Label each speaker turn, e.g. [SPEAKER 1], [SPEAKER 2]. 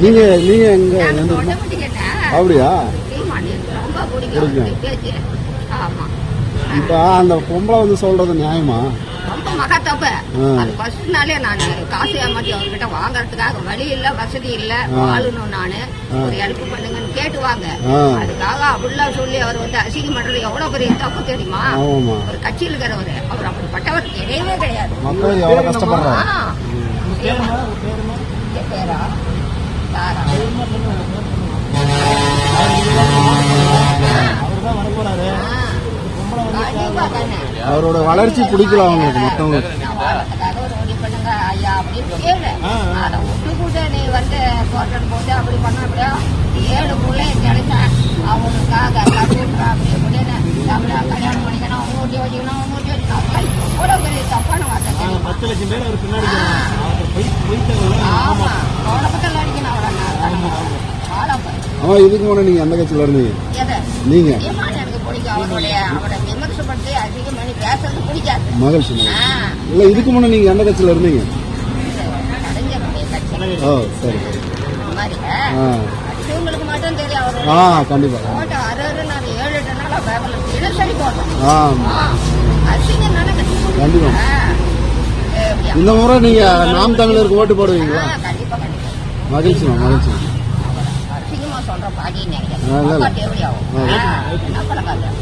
[SPEAKER 1] நீங்க நீங்க எங்க? அப்படியா? இப்ப அந்த பொம்பளை வந்து சொல்றது நியாயமா?
[SPEAKER 2] ரொம்ப மகத்தப்ப.
[SPEAKER 1] ஆ.
[SPEAKER 2] அது ஃபர்ஸ்ட் நாளே நான் காசு ஏமாத்தி அவர்கிட்ட வாங்குறதுக்காக வழி இல்ல வசதி இல்ல. வாழணும் நானு. ஒரு ஹெல்ப் பண்ணுங்கன்னு கேட்டு வாங்க
[SPEAKER 1] ஆ.
[SPEAKER 2] அதுக்காக அப்படிலாம் சொல்லி அவர் வந்து அசிங்கம் பண்றது எவ்வளவு பெரிய தப்பு தெரியுமா? ஒரு கட்சியில் இருக்கிறவர். அவர் அப்படிப்பட்டவர் கிடையவே கிடையாது.
[SPEAKER 1] அவரோட வளர்ச்சி பிடிக்கல அவங்களுக்கு மத்தவங்களுக்கு
[SPEAKER 2] அதை விட்டு கூட நீ வந்து கோட்டன் போட்டு அப்படி பண்ண அப்படியா ஏழு பிள்ளை கிடைச்சேன் அப்படி தமிழா கல்யாணம் பண்ணிக்கணும் அவங்க ஊட்டி வச்சுக்கணும் அவங்க ஊட்டி வச்சுக்கணும் பெரிய தப்பான வார்த்தை
[SPEAKER 3] பத்து லட்சம் பேர் அவர் பின்னாடி
[SPEAKER 2] அவன்
[SPEAKER 1] இதுக்கு முன்னாடி நீங்க எந்த கட்சியில இருந்தீங்க நீங்க. மகிழ்ச்சி
[SPEAKER 2] ஆ,
[SPEAKER 1] இல்ல இதுக்கு முன்னாடி நீங்க எந்த கட்சியில இருந்தீங்க? ஓ சரி. ஆ. ஆ. கண்டிப்பா ஆ. கண்டிப்பா. இந்த முறை நீங்க நாம் தமிழருக்கு ஓட்டு போடுவீங்களா? மகிழ்ச்சி
[SPEAKER 2] அசிங்கமா சொல்ற
[SPEAKER 1] இல்ல.
[SPEAKER 2] நினைக்கிறேன் எப்படி ஆகும்